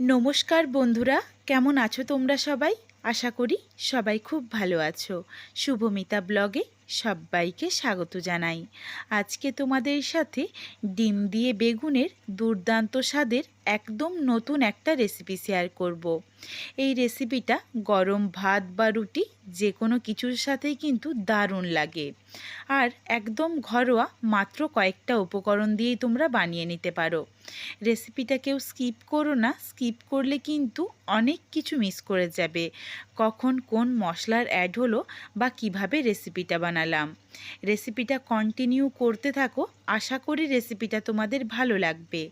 নমস্কার বন্ধুরা, কেমন আছো তোমরা সবাই? আশা করি সবাই খুব ভালো আছো। শুভমিতা ব্লগে সবাইকে স্বাগত জানাই। আজকে তোমাদের সাথে ডিম দিয়ে বেগুনের দুর্দান্ত স্বাদের একদম নতুন একটা রেসিপি শেয়ার করব। এই রেসিপিটা গরম ভাত বা রুটি যে কোনো কিছুর সাথেই কিন্তু দারুণ লাগে। আর একদম ঘরোয়া মাত্র কয়েকটা উপকরণ দিয়েই তোমরা বানিয়ে নিতে পারো। রেসিপিটা কেউ স্কিপ করো না, স্কিপ করলে কিন্তু অনেক কিছু মিস করে যাবে। কখন কোন মশলার অ্যাড হলো বা কীভাবে রেসিপিটা বানালাম। রেসিপিটা কন্টিনিউ করতে থাকো আশা করি রেসিপিটা তোমাদের ভালো লাগবে।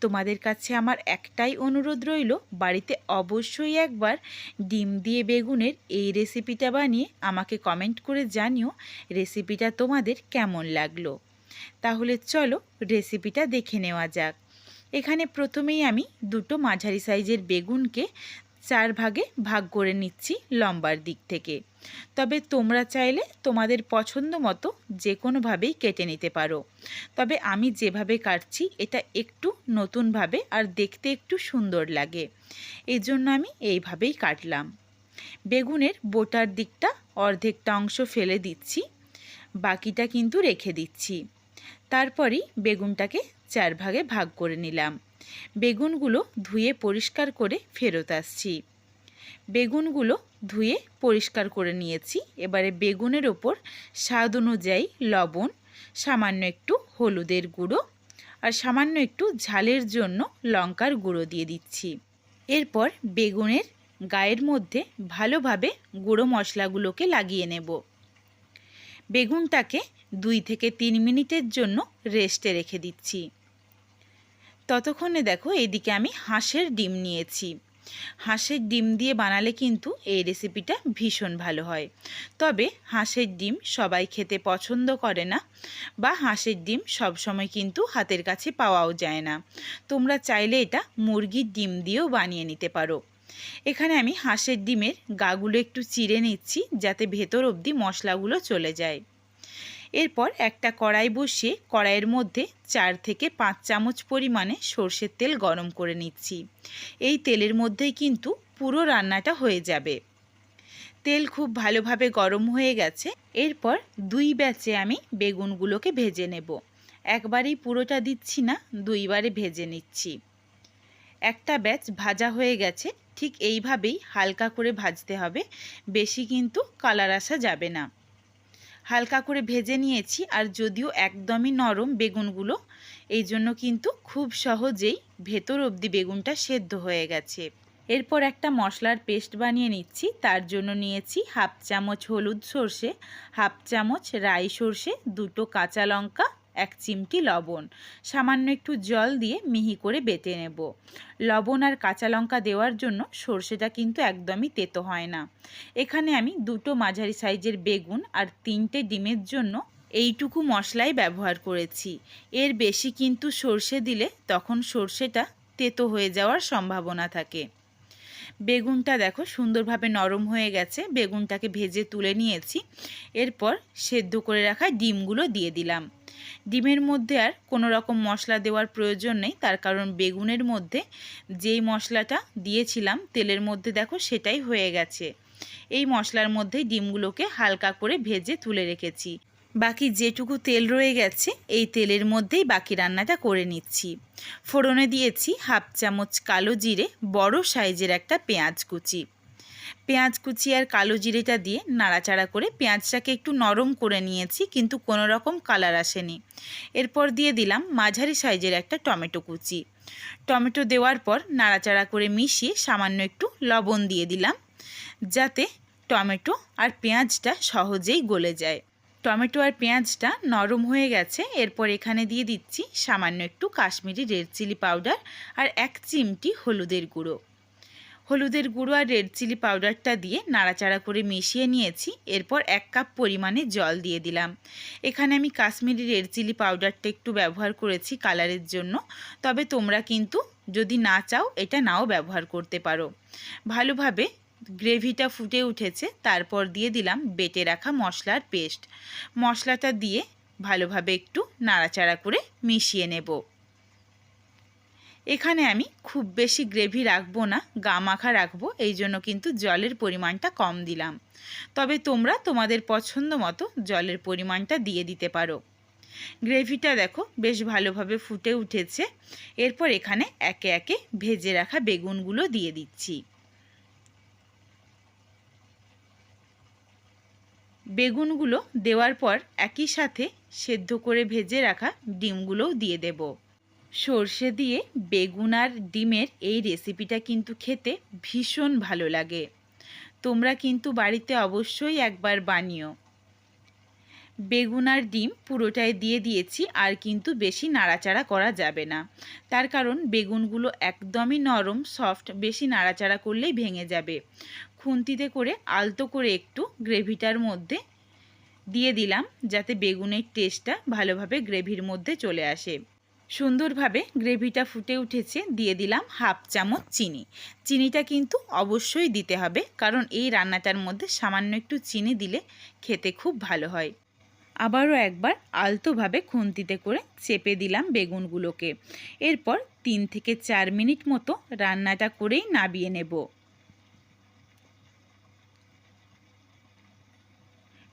তোমাদের কাছে আমার একটাই অনুরোধ রইল, বাড়িতে অবশ্যই একবার ডিম দিয়ে বেগুনের এই রেসিপিটা বানিয়ে আমাকে কমেন্ট করে জানিও রেসিপিটা তোমাদের কেমন লাগল। তাহলে চলো রেসিপিটা দেখে নেওয়া যাক। এখানে প্রথমেই আমি দুটো মাঝারি সাইজের বেগুনকে চার ভাগে ভাগ করে নিচ্ছি লম্বার দিক থেকে। তবে তোমরা চাইলে তোমাদের পছন্দ মতো যে কোনোভাবেই কেটে নিতে পারো। তবে আমি যেভাবে কাটছি, এটা একটু নতুনভাবে আর দেখতে একটু সুন্দর লাগে। এই জন্য আমি এইভাবেই কাটলাম। বেগুনের বোটার দিকটা অর্ধেকটা অংশ ফেলে দিচ্ছি, বাকিটা কিন্তু রেখে দিচ্ছি। তারপরই বেগুনটাকে চার ভাগে ভাগ করে নিলাম। বেগুনগুলো ধুয়ে পরিষ্কার করে ফেরত আসছি। বেগুনগুলো ধুয়ে পরিষ্কার করে নিয়েছি। এবারে বেগুনের ওপর স্বাদ অনুযায়ী লবণ, সামান্য একটু হলুদের গুঁড়ো আর সামান্য একটু ঝালের জন্য লঙ্কার গুঁড়ো দিয়ে দিচ্ছি। এরপর বেগুনের গায়ের মধ্যে ভালোভাবে গুঁড়ো মশলাগুলোকে লাগিয়ে নেব। বেগুনটাকে দুই থেকে তিন মিনিটের জন্য রেস্টে রেখে দিচ্ছি। ততক্ষণে দেখো এদিকে আমি হাঁসের ডিম নিয়েছি। হাঁসের ডিম দিয়ে বানালে কিন্তু এই রেসিপিটা ভীষণ ভালো হয়। তবে হাঁসের ডিম সবাই খেতে পছন্দ করে না বা হাঁসের ডিম সবসময় কিন্তু হাতের কাছে পাওয়াও যায় না। তোমরা চাইলে এটা মুরগির ডিম দিয়েও বানিয়ে নিতে পারো। এখানে আমি হাঁসের ডিমের গাগুলো একটু চিড়ে নিচ্ছি যাতে ভেতর অবধি মশলাগুলো চলে যায়। এরপর একটা কড়াই বসিয়ে কড়াইয়ের মধ্যে চার থেকে পাঁচ চামচ পরিমাণে সর্ষের তেল গরম করে নিচ্ছি। এই তেলের মধ্যেই কিন্তু পুরো রান্নাটা হয়ে যাবে। তেল খুব ভালোভাবে গরম হয়ে গেছে। এরপর দুই ব্যাচে আমি বেগুনগুলোকে ভেজে নেব। একবারেই পুরোটা দিচ্ছি না, দুইবারে ভেজে নিচ্ছি। একটা ব্যাচ ভাজা হয়ে গেছে, ঠিক এইভাবেই হালকা করে ভাজতে হবে। বেশি কিন্তু কালার আসা যাবে না। হালকা করে ভেজে নিয়েছি আর যদিও একদমই নরম বেগুনগুলো, এই জন্য কিন্তু খুব সহজেই ভেতর অবধি বেগুনটা সেদ্ধ হয়ে গেছে। এরপর একটা মশলার পেস্ট বানিয়ে নিচ্ছি, তার জন্য নিয়েছি হাফ চামচ হলুদ সর্ষে, হাফ চামচ রাই সর্ষে, দুটো কাঁচা লঙ্কা এক চিমটি লবণ। সামান্য একটু জল দিয়ে মিহি করে বেটে নেব। লবণ আর কাঁচা লঙ্কা দেওয়ার জন্য সর্ষেটা কিন্তু একদমই তেতো হয় না। এখানে আমি দুটো মাঝারি সাইজের বেগুন আর তিনটে ডিমের জন্য এইটুকু মশলাই ব্যবহার করেছি। এর বেশি কিন্তু সর্ষে দিলে তখন সর্ষেটা তেতো হয়ে যাওয়ার সম্ভাবনা থাকে। বেগুনটা দেখো সুন্দরভাবে নরম হয়ে গেছে। বেগুনটাকে ভেজে তুলে নিয়েছি। এরপর সেদ্ধ করে রাখা ডিমগুলো দিয়ে দিলাম। ডিমের মধ্যে আর কোনো রকম মশলা দেওয়ার প্রয়োজন নেই। তার কারণ বেগুনের মধ্যে যেই মশলাটা দিয়েছিলাম, তেলের মধ্যে দেখো সেটাই হয়ে গেছে। এই মশলার মধ্যেই ডিমগুলোকে হালকা করে ভেজে তুলে রেখেছি। বাকি যেটুকু তেল রয়ে গেছে, এই তেলের মধ্যেই বাকি রান্নাটা করে নিচ্ছি। ফোড়নে দিয়েছি হাফ চামচ কালো জিরে, বড় সাইজের একটা পেঁয়াজ কুচি। পেঁয়াজ কুচি আর কালো জিরেটা দিয়ে নাড়াচাড়া করে পেঁয়াজটাকে একটু নরম করে নিয়েছি, কিন্তু কোনো রকম কালার আসেনি। এরপর দিয়ে দিলাম মাঝারি সাইজের একটা টমেটো কুচি। টমেটো দেওয়ার পর নাড়াচাড়া করে মিশিয়ে সামান্য একটু লবণ দিয়ে দিলাম, যাতে টমেটো আর পেঁয়াজটা সহজেই গলে যায়। টমেটো আর পেঁয়াজটা নরম হয়ে গেছে, এরপর এখানে দিয়ে দিচ্ছি সামান্য একটু কাশ্মীরি রেড চিলি পাউডার আর এক চিমটি হলুদের গুঁড়ো। হলুদের গুঁড়ো আর রেড চিলি পাউডারটা দিয়ে নাড়াচাড়া করে মিশিয়ে নিয়েছি। এরপর এক কাপ পরিমাণে জল দিয়ে দিলাম। এখানে আমি কাশ্মীরি রেড চিলি পাউডারটা একটু ব্যবহার করেছি কালারের জন্য। তবে তোমরা কিন্তু যদি না চাও, এটা নাও ব্যবহার করতে পারো। ভালোভাবে গ্রেভিটা ফুটে উঠেছে। তারপর দিয়ে দিলাম বেটে রাখা মশলার পেস্ট। মশলাটা দিয়ে ভালোভাবে একটু নাড়াচাড়া করে মিশিয়ে নেব। এখানে আমি খুব বেশি গ্রেভি রাখব না, গা মাখা রাখব, এই জন্য কিন্তু জলের পরিমাণটা কম দিলাম। তবে তোমরা তোমাদের পছন্দ মতো জলের পরিমাণটা দিয়ে দিতে পারো। গ্রেভিটা দেখো বেশ ভালোভাবে ফুটে উঠেছে। এরপর এখানে একে একে ভেজে রাখা বেগুনগুলো দিয়ে দিচ্ছি। বেগুনগুলো দেওয়ার পর একই সাথে সেদ্ধ করে ভেজে রাখা ডিমগুলোও দিয়ে দেব। সর্ষে দিয়ে বেগুন আর ডিমের এই রেসিপিটা কিন্তু খেতে ভীষণ ভালো লাগে। তোমরা কিন্তু বাড়িতে অবশ্যই একবার বানিও। বেগুন আর ডিম পুরোটাই দিয়ে দিয়েছি, আর কিন্তু বেশি নাড়াচাড়া করা যাবে না। তার কারণ বেগুনগুলো একদমই নরম সফট বেশি নাড়াচাড়া করলেই ভেঙে যাবে। খুন্তিতে করে আলতো করে একটু গ্রেভিটার মধ্যে দিয়ে দিলাম, যাতে বেগুনের টেস্টটা ভালোভাবে গ্রেভির মধ্যে চলে আসে। সুন্দরভাবে গ্রেভিটা ফুটে উঠেছে, দিয়ে দিলাম হাফ চামচ চিনি। চিনিটা কিন্তু অবশ্যই দিতে হবে, কারণ এই রান্নাটার মধ্যে সামান্য একটু চিনি দিলে খেতে খুব ভালো হয়। আবারও একবার আলতোভাবে খুন্তিতে করে চেপে দিলাম বেগুনগুলোকে। এরপর তিন থেকে চার মিনিট মতো রান্নাটা করেই নাবিয়ে নেব।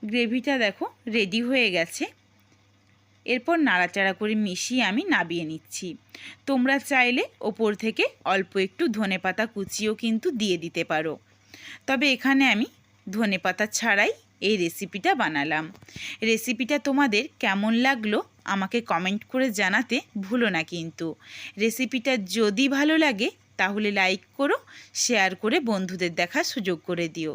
গ্রেভিটা দেখো রেডি হয়ে গেছে। এরপর নাড়াচাড়া করে মিশিয়ে আমি নাবিয়ে নিচ্ছি। তোমরা চাইলে ওপর থেকে অল্প একটু ধনে পাতা কুচিও কিন্তু দিয়ে দিতে পারো। তবে এখানে আমি ধনে পাতা ছাড়াই এই রেসিপিটা বানালাম। রেসিপিটা তোমাদের কেমন লাগল আমাকে কমেন্ট করে জানাতে ভুলো না কিন্তু। রেসিপিটা যদি ভালো লাগে তাহলে লাইক করো, শেয়ার করে বন্ধুদের দেখার সুযোগ করে দিও।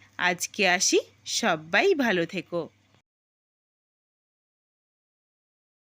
আজকে আসি সবাই ভালো থেকো।